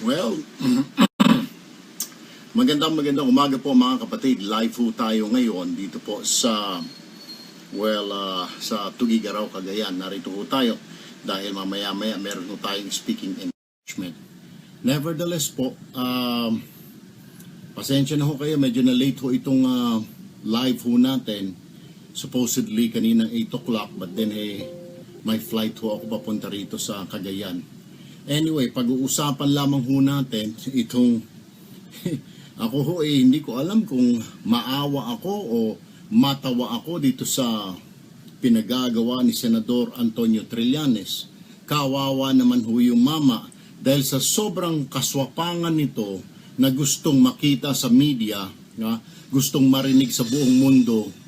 Well, magandang magandang umaga po mga kapatid. Live po tayo ngayon dito po sa, well, ah, sa Tugigaraw, Cagayan. Narito po tayo dahil mamaya-maya meron po tayong speaking engagement. Nevertheless po, um, pasensya na ho kayo, medyo na late ho itong ah, live ho natin. Supposedly kanina 8 o'clock but then eh, may flight ho ako papunta rito sa Cagayan. Anyway, pag-uusapan lamang ho natin itong ako ho eh hindi ko alam kung maawa ako o matawa ako dito sa pinagagawa ni Senador Antonio Trillanes. Kawawa naman ho yung mama dahil sa sobrang kaswapangan nito na gustong makita sa media, nga, gustong marinig sa buong mundo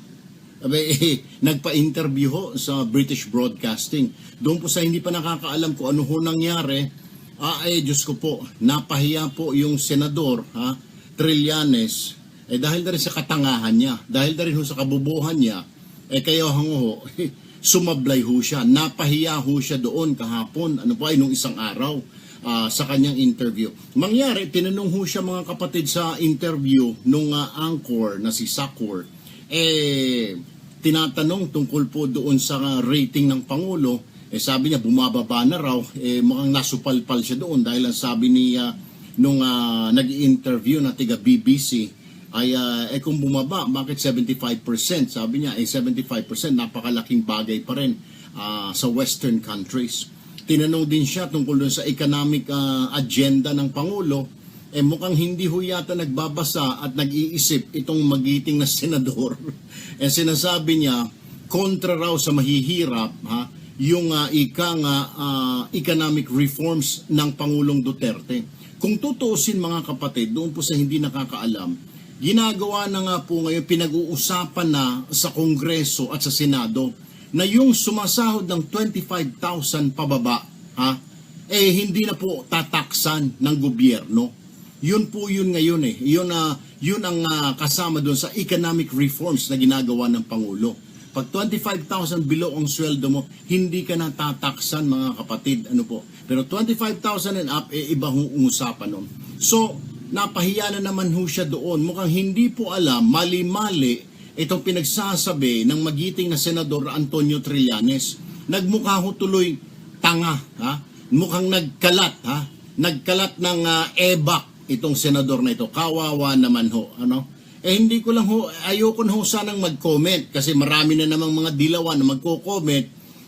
Abe, eh, nagpa-interview ho sa British Broadcasting. Doon po sa hindi pa nakakaalam kung ano ho nangyari, ah, eh, Diyos ko po, napahiya po yung senador, ha, Trillanes, eh, dahil na rin sa katangahan niya, dahil na rin ho sa kabubuhan niya, eh, kayo ho, sumablay ho siya, napahiya ho siya doon kahapon, ano po ay nung isang araw, ah, sa kanyang interview. Mangyari, tinanong ho siya mga kapatid sa interview nung ah, anchor na si Sakur, eh, tinatanong tungkol po doon sa rating ng Pangulo, eh sabi niya bumababa na raw, eh mukhang nasupalpal siya doon dahil ang sabi niya nung uh, nag-interview na tiga BBC ay ah, eh kung bumaba, bakit 75%? Sabi niya, eh 75% napakalaking bagay pa rin ah, sa western countries. Tinanong din siya tungkol doon sa economic ah, agenda ng Pangulo, eh mukhang hindi ho yata nagbabasa at nag-iisip itong magiting na senador. eh sinasabi niya, kontra raw sa mahihirap, ha, yung uh, ika nga ah, economic reforms ng Pangulong Duterte. Kung tutuusin mga kapatid, doon po sa hindi nakakaalam, ginagawa na nga po ngayon, pinag-uusapan na sa Kongreso at sa Senado na yung sumasahod ng 25,000 pababa, ha, eh hindi na po tataksan ng gobyerno. Yun po yun ngayon eh. Yun, na yun ang ah, kasama doon sa economic reforms na ginagawa ng Pangulo. Pag 25,000 below ang sweldo mo, hindi ka na tataksan mga kapatid. Ano po? Pero 25,000 and up, eh, iba hong usapan nun. So, napahiya na naman ho siya doon. Mukhang hindi po alam, mali-mali, itong pinagsasabi ng magiting na Senador Antonio Trillanes. Nagmukha ho tuloy tanga. Ha? Mukhang nagkalat. Ha? Nagkalat ng ah, ebak itong senador na ito. Kawawa naman ho. Ano? Eh hindi ko lang ho, ayoko na ho sanang mag-comment kasi marami na namang mga dilawan na magko-comment.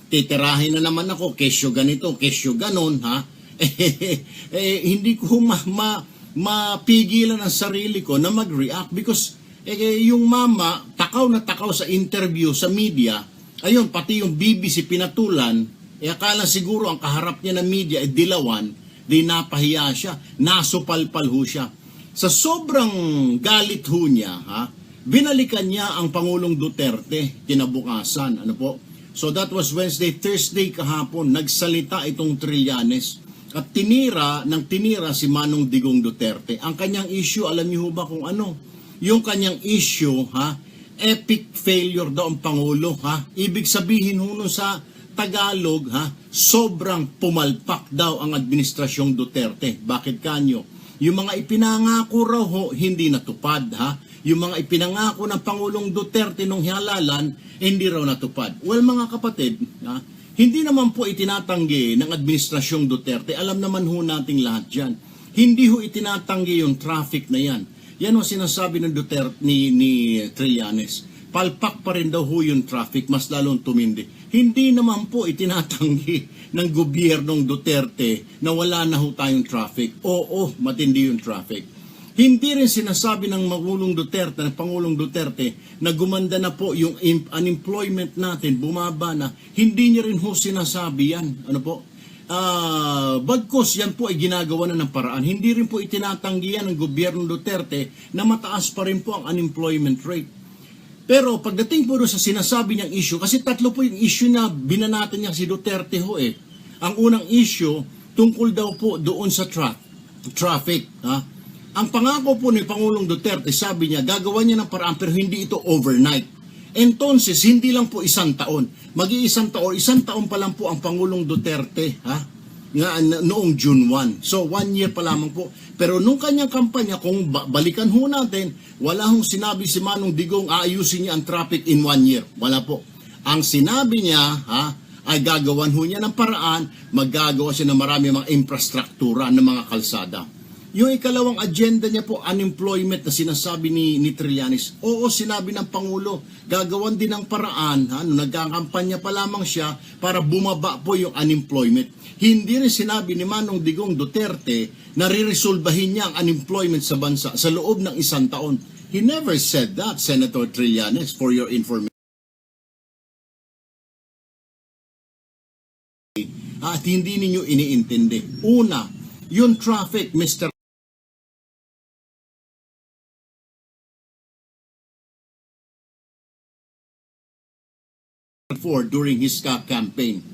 Titirahin na naman ako, kesyo ganito, kesyo ganon, ha? Eh, eh, hindi ko ma, ma, mapigilan ang sarili ko na mag-react because eh, yung mama, takaw na takaw sa interview sa media, ayun, pati yung BBC pinatulan, eh akala siguro ang kaharap niya ng media ay dilawan, di napahiya siya, nasupalpal ho siya. Sa sobrang galit ho niya, ha, binalikan niya ang Pangulong Duterte kinabukasan. Ano po? So that was Wednesday, Thursday kahapon, nagsalita itong Trillanes at tinira ng tinira si Manong Digong Duterte. Ang kanyang issue, alam niyo ba kung ano? Yung kanyang issue, ha, epic failure daw ang Pangulo, ha? Ibig sabihin ho sa Tagalog, ha, sobrang pumalpak daw ang administrasyong Duterte. Bakit kanyo? Yung mga ipinangako raw ho, hindi natupad, ha? Yung mga ipinangako ng Pangulong Duterte nung halalan, hindi raw natupad. Well, mga kapatid, ha, hindi naman po itinatanggi ng administrasyong Duterte. Alam naman ho nating lahat dyan. Hindi ho itinatanggi yung traffic na yan. Yan ang sinasabi ng Duterte ni, ni Trillanes. Palpak pa rin daw ho yung traffic, mas lalong tumindi. Hindi naman po itinatanggi ng gobyernong Duterte na wala na ho tayong traffic. Oo, matindi yung traffic. Hindi rin sinasabi ng Magulong Duterte, ng Pangulong Duterte, na gumanda na po yung unemployment natin, bumaba na. Hindi niya rin ho sinasabi yan. Ano po? Ah, bagkos yan po ay ginagawa na ng paraan. Hindi rin po itinatanggi yan ng gobyerno Duterte na mataas pa rin po ang unemployment rate. Pero pagdating po sa sinasabi niyang issue, kasi tatlo po yung issue na binanatan niya si Duterte ho eh. Ang unang issue, tungkol daw po doon sa tra- traffic. Ha? Ang pangako po ni Pangulong Duterte, sabi niya, gagawa niya ng paraan pero hindi ito overnight. Entonces, hindi lang po isang taon. Mag-iisang taon, isang taon pa lang po ang Pangulong Duterte, ha? Nga, noong June 1. So, one year pa lamang po. Pero nung kanyang kampanya, kung ba- balikan ho natin, wala hong sinabi si Manong Digong aayusin niya ang traffic in one year. Wala po. Ang sinabi niya, ha, ay gagawan ho niya ng paraan, maggagawa siya ng marami mga infrastruktura ng mga kalsada. Yung ikalawang agenda niya po, unemployment na sinasabi ni, ni Trillanes. Oo, sinabi ng Pangulo, gagawan din ng paraan, ha, nung nagkakampanya pa lamang siya, para bumaba po yung unemployment. Hindi rin sinabi ni Manong Digong Duterte na riresolbahin niya ang unemployment sa bansa sa loob ng isang taon. He never said that, Senator Trillanes, for your information. At hindi ninyo iniintindi. Una, yung traffic, Mr. for during his ca- campaign.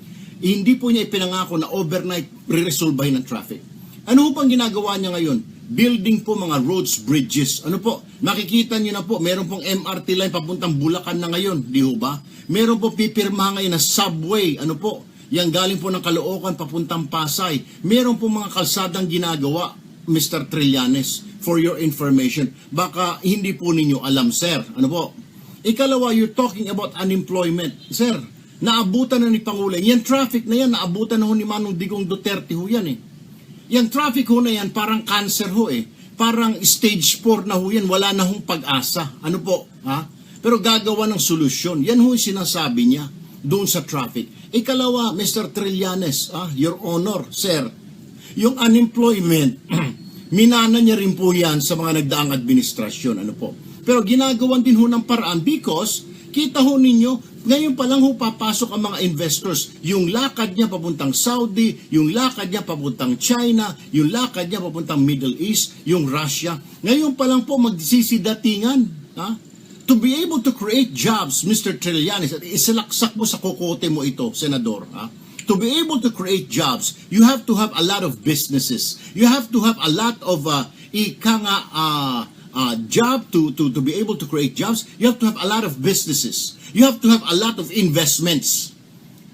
Hindi po niya ipinangako na overnight re-resolbahin ng traffic. Ano pang ginagawa niya ngayon? Building po mga roads, bridges. Ano po? Makikita niyo na po, meron pong MRT line papuntang Bulacan na ngayon, di ho ba? Meron po pipirma ngayon na subway. Ano po? Yang galing po ng Caloocan papuntang Pasay. Meron po mga kalsadang ginagawa, Mr. Trillanes, for your information. Baka hindi po ninyo alam, sir. Ano po? Ikalawa, you're talking about unemployment. Sir, naabutan na ni Pangulo. Yan traffic na yan, naabutan na ho ni Manong Digong Duterte ho yan eh. Yung traffic ho na yan, parang cancer ho eh. Parang stage 4 na ho yan, wala na hong pag-asa. Ano po? Ha? Pero gagawa ng solusyon. Yan ho sinasabi niya doon sa traffic. Ikalawa, Mr. Trillanes, ah, Your Honor, Sir, yung unemployment, minana niya rin po yan sa mga nagdaang administrasyon. Ano po? Pero ginagawan din ho ng paraan because kita ho ninyo, ngayon pa lang ho papasok ang mga investors. Yung lakad niya papuntang Saudi, yung lakad niya papuntang China, yung lakad niya papuntang Middle East, yung Russia. Ngayon pa lang po magsisidatingan. Ha? To be able to create jobs, Mr. Trillanes, isalaksak mo sa kokote mo ito, Senador, ha? To be able to create jobs, you have to have a lot of businesses. You have to have a lot of uh, ika nga, uh, uh, job to, to, to be able to create jobs. You have to have a lot of businesses. You have to have a lot of investments.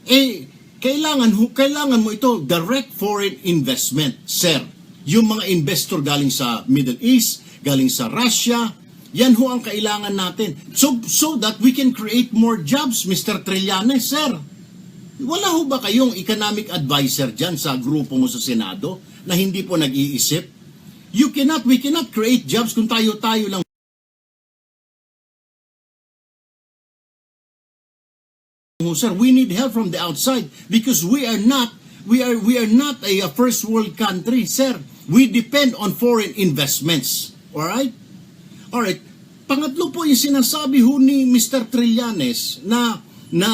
Eh, kailangan, kailangan mo ito, direct foreign investment, sir. Yung mga investor galing sa Middle East, galing sa Russia, yan ho ang kailangan natin. So, so that we can create more jobs, Mr. Trillanes, sir. Wala ho ba kayong economic advisor dyan sa grupo mo sa Senado na hindi po nag-iisip? You cannot, we cannot create jobs kung tayo-tayo lang sir, we need help from the outside because we are not we are we are not a, first world country, sir. We depend on foreign investments. All right? All right. Pangatlo po yung sinasabi ho ni Mr. Trillanes na na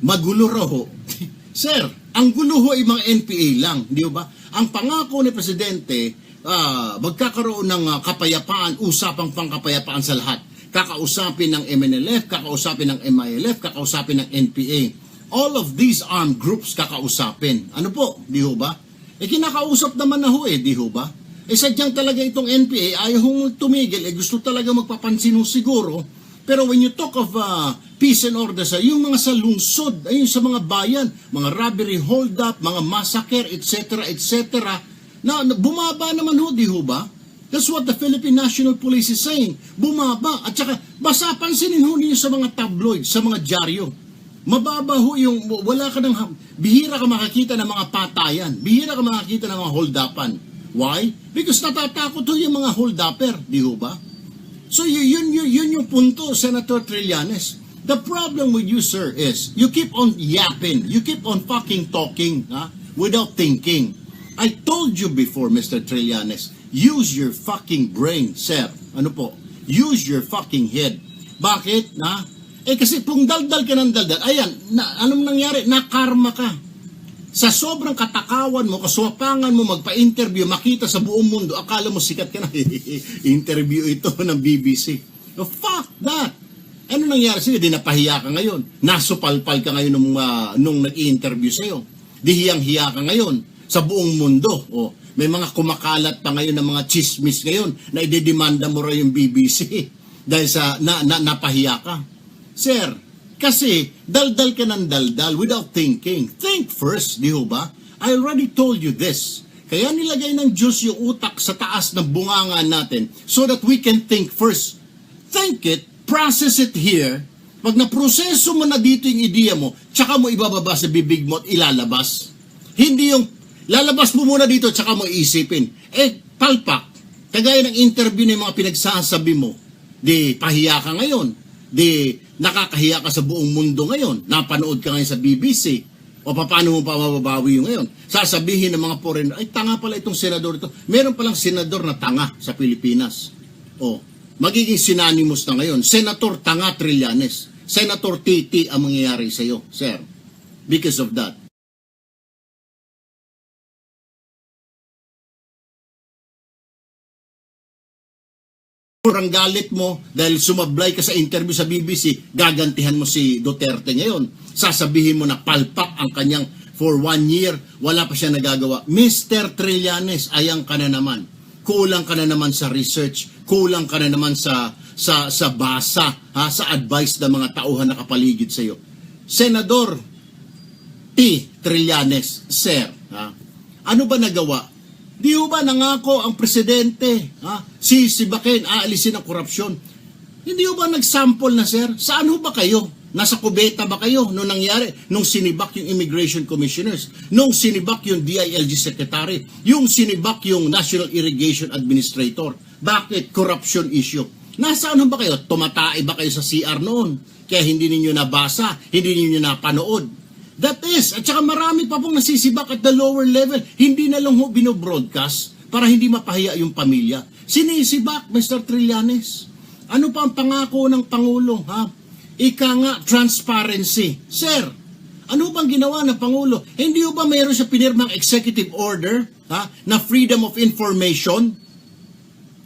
magulo raw ho. sir, ang gulo ho ay mga NPA lang, di ba? Ang pangako ni Presidente, ah, magkakaroon ng ah, kapayapaan, usapang pangkapayapaan sa lahat kakausapin ng MNLF, kakausapin ng MILF, kakausapin ng NPA. All of these armed groups kakausapin. Ano po, di ho ba? Eh kinakausap naman na ho eh, di ho ba? Eh sadyang talaga itong NPA, ayaw hong tumigil, eh gusto talaga magpapansin siguro. Pero when you talk of uh, peace and order sa yung mga sa lungsod, ayun sa mga bayan, mga robbery, hold up, mga massacre, etc., etc., na, na bumaba naman ho, di ho ba? That's what the Philippine National Police is saying. Bumaba. At saka, basta pansinin ho ninyo sa mga tabloid, sa mga dyaryo. Mababa ho yung, wala ka ng, bihira ka makakita ng mga patayan. Bihira ka makakita ng mga hold-upan. Why? Because natatakot ho yung mga hold-upper. Di ho ba? So yun, yun, yun yung punto, Senator Trillanes. The problem with you, sir, is you keep on yapping. You keep on fucking talking ha, without thinking. I told you before, Mr. Trillanes, use your fucking brain, sir. Ano po? Use your fucking head. Bakit? Na? Eh kasi kung daldal ka ng daldal, ayan, na, anong nangyari? Nakarma ka. Sa sobrang katakawan mo, kaswapangan mo, magpa-interview, makita sa buong mundo, akala mo sikat ka na. Interview ito ng BBC. Oh, fuck that! Ano nangyari sa'yo? Di napahiya ka ngayon. Nasupalpal ka ngayon nung, ah, nung nag-i-interview sa'yo. Di hiyang-hiya ka ngayon sa buong mundo. Oh, may mga kumakalat pa ngayon ng mga chismis ngayon na idedemanda mo raw yung BBC. Dahil sa na, na, napahiya ka. Sir, kasi daldal ka ng daldal without thinking. Think first, di ho ba? I already told you this. Kaya nilagay ng Diyos yung utak sa taas ng bunganga natin so that we can think first. Think it, process it here. Pag naproseso mo na dito yung ideya mo, tsaka mo ibababa sa bibig mo at ilalabas. Hindi yung lalabas mo muna dito tsaka mo isipin. Eh, palpak. Kagaya ng interview ng mga pinagsasabi mo, di pahiya ka ngayon, di nakakahiya ka sa buong mundo ngayon, napanood ka ngayon sa BBC, o paano mo pa mababawi yung ngayon? Sasabihin ng mga foreigner, ay tanga pala itong senador ito. Meron palang senador na tanga sa Pilipinas. O, magiging synonymous na ngayon. Senator Tanga Trillanes. Senator Titi ang mangyayari sa iyo, sir. Because of that. Murang galit mo dahil sumablay ka sa interview sa BBC, gagantihan mo si Duterte ngayon. Sasabihin mo na palpak ang kanyang for one year, wala pa siya nagagawa. Mr. Trillanes, ayang ka na naman. Kulang ka na naman sa research, kulang ka na naman sa sa sa basa, ha, sa advice ng mga tauhan na kapaligid sa iyo. Senador T. Trillanes, sir, ha? Ano ba nagawa Di ba nangako ang presidente, ha? sisibakin, aalisin ang korupsyon? Hindi ba nagsample na, sir? Saan ho ba kayo? Nasa kubeta ba kayo nung nangyari? Nung sinibak yung immigration commissioners? Nung sinibak yung DILG secretary? Yung sinibak yung National Irrigation Administrator? Bakit? Corruption issue. Nasaan ho ba kayo? Tumatay ba kayo sa CR noon? Kaya hindi ninyo nabasa, hindi ninyo napanood. That is, at saka marami pa pong nasisibak at the lower level. Hindi na lang ho binobroadcast para hindi mapahiya yung pamilya. Sinisibak, Mr. Trillanes. Ano pa ang pangako ng Pangulo, ha? Ika nga, transparency. Sir, ano bang ginawa ng Pangulo? Hindi ho ba mayroon siya pinirmang executive order, ha? Na freedom of information?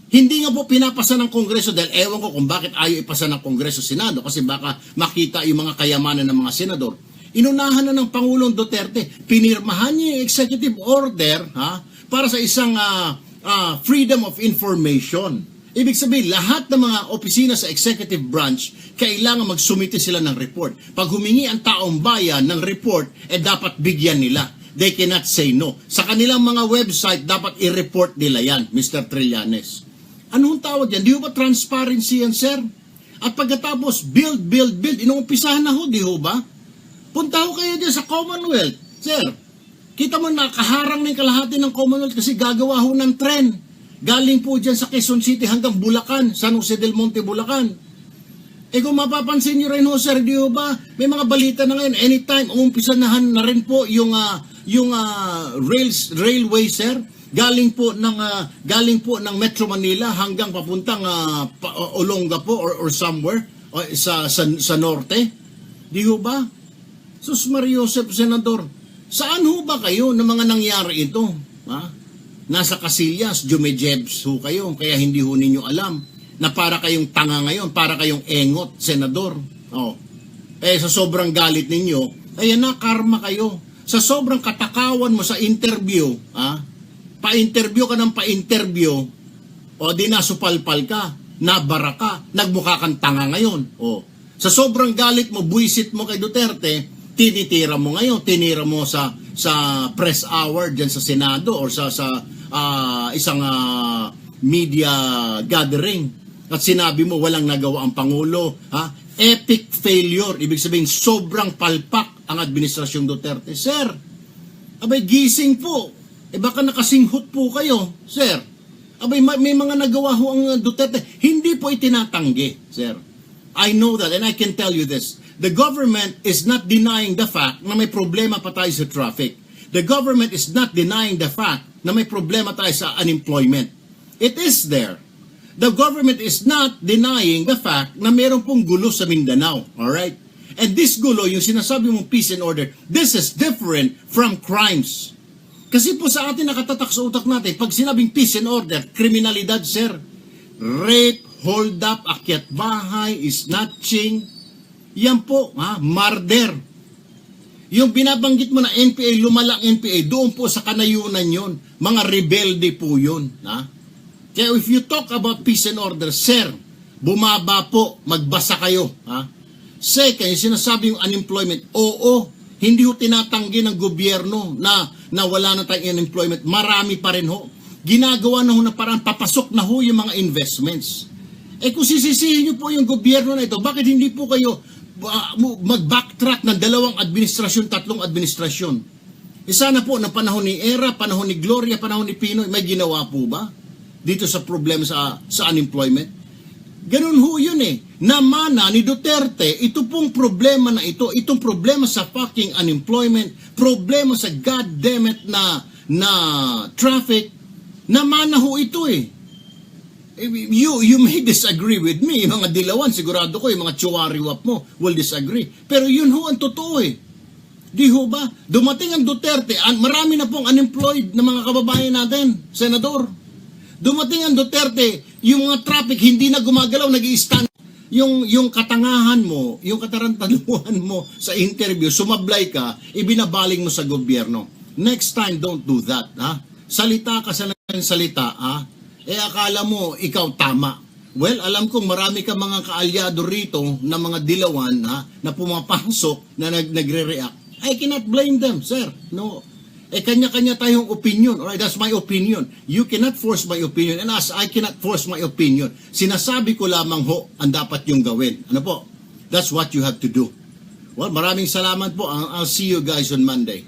Hindi nga po pinapasa ng Kongreso dahil ewan ko kung bakit ayaw ipasa ng Kongreso Senado kasi baka makita yung mga kayamanan ng mga senador. Inunahan na ng Pangulong Duterte, pinirmahan niya yung executive order ha, para sa isang ah, ah, freedom of information. Ibig sabihin, lahat ng mga opisina sa executive branch, kailangan magsumite sila ng report. Pag humingi ang taong bayan ng report, eh dapat bigyan nila. They cannot say no. Sa kanilang mga website, dapat i-report nila yan, Mr. Trillanes. Anong tawag yan? Di ba transparency yan, sir? At pagkatapos, build, build, build. Inuumpisahan na ho, di ho ba? Punta ho kayo dyan sa Commonwealth. Sir, kita mo nakaharang na yung kalahati ng Commonwealth kasi gagawa ho ng tren. Galing po dyan sa Quezon City hanggang Bulacan, San Jose del Monte, Bulacan. Eh kung mapapansin nyo rin ho, sir, di ba? May mga balita na ngayon, anytime, umumpisanahan na rin po yung, ah, yung ah, rails, railway, sir. Galing po ng ah, galing po ng Metro Manila hanggang papuntang ah, pa, Olonga po or, or somewhere o, sa, sa sa norte. Di ba? Sus Mario Joseph Senador, saan ho ba kayo na mga nangyari ito? Ha? Nasa Casillas, Jumejebs ho kayo, kaya hindi ho ninyo alam na para kayong tanga ngayon, para kayong engot, Senador. Oh. Eh, sa sobrang galit ninyo, ayan na, karma kayo. Sa sobrang katakawan mo sa interview, ha? pa-interview ka ng pa-interview, o di nasupalpal ka, nabara ka, nagmukha kang tanga ngayon. O, sa sobrang galit mo, buisit mo kay Duterte, tinitira mo ngayon, tinira mo sa sa press hour diyan sa Senado or sa sa ah, isang ah, media gathering at sinabi mo walang nagawa ang pangulo, ha? Epic failure, ibig sabihin sobrang palpak ang administrasyong Duterte. Sir, abay gising po. Eh baka nakasinghot po kayo, sir. Abay may mga nagawa ho ang Duterte. Hindi po itinatanggi, sir. I know that and I can tell you this. The government is not denying the fact na may problema pa tayo sa traffic. The government is not denying the fact na may problema tayo sa unemployment. It is there. The government is not denying the fact na meron pong gulo sa Mindanao. Alright? And this gulo, yung sinasabi mong peace and order, this is different from crimes. Kasi po sa atin nakatatak sa utak natin, pag sinabing peace and order, kriminalidad, sir. Rape, hold up, akyat bahay, snatching, yan po, ha, murder. Yung binabanggit mo na NPA, lumalang NPA, doon po sa kanayunan yon Mga rebelde po yun. Ha? Kaya if you talk about peace and order, sir, bumaba po, magbasa kayo. Ha? Second, yung sinasabi yung unemployment, oo, hindi ho tinatanggi ng gobyerno na, na wala na tayong unemployment. Marami pa rin ho. Ginagawa na ho na parang papasok na ho yung mga investments. Eh kung sisisihin niyo po yung gobyerno na ito, bakit hindi po kayo mag-backtrack ng dalawang administrasyon, tatlong administrasyon? Eh sana po, ng panahon ni Era, panahon ni Gloria, panahon ni Pinoy, may ginawa po ba? Dito sa problema sa, sa unemployment? Ganun ho yun eh. Namana ni Duterte, ito pong problema na ito, itong problema sa fucking unemployment, problema sa goddammit na, na traffic, namana ho ito eh. Eh, You, you may disagree with me, yung mga dilawan, sigurado ko, yung mga chuwariwap mo will disagree. Pero yun ho ang totoo eh. Di ho ba? Dumating ang Duterte, an- marami na pong unemployed na mga kababayan natin, Senador. Dumating ang Duterte, yung mga traffic hindi na gumagalaw, nag stand yung yung katangahan mo, yung katarantaduhan mo sa interview, sumablay ka, ibinabaling mo sa gobyerno. Next time, don't do that, ha? Salita ka sa salita, ha? Eh, akala mo, ikaw tama. Well, alam kong marami ka mga kaalyado rito na mga dilawan, ha? Na pumapasok, na nag nagre-react. I cannot blame them, sir. No. Eh, kanya-kanya tayong opinion. Alright, that's my opinion. You cannot force my opinion. And as I cannot force my opinion, sinasabi ko lamang ho ang dapat yung gawin. Ano po? That's what you have to do. Well, maraming salamat po. I'll see you guys on Monday.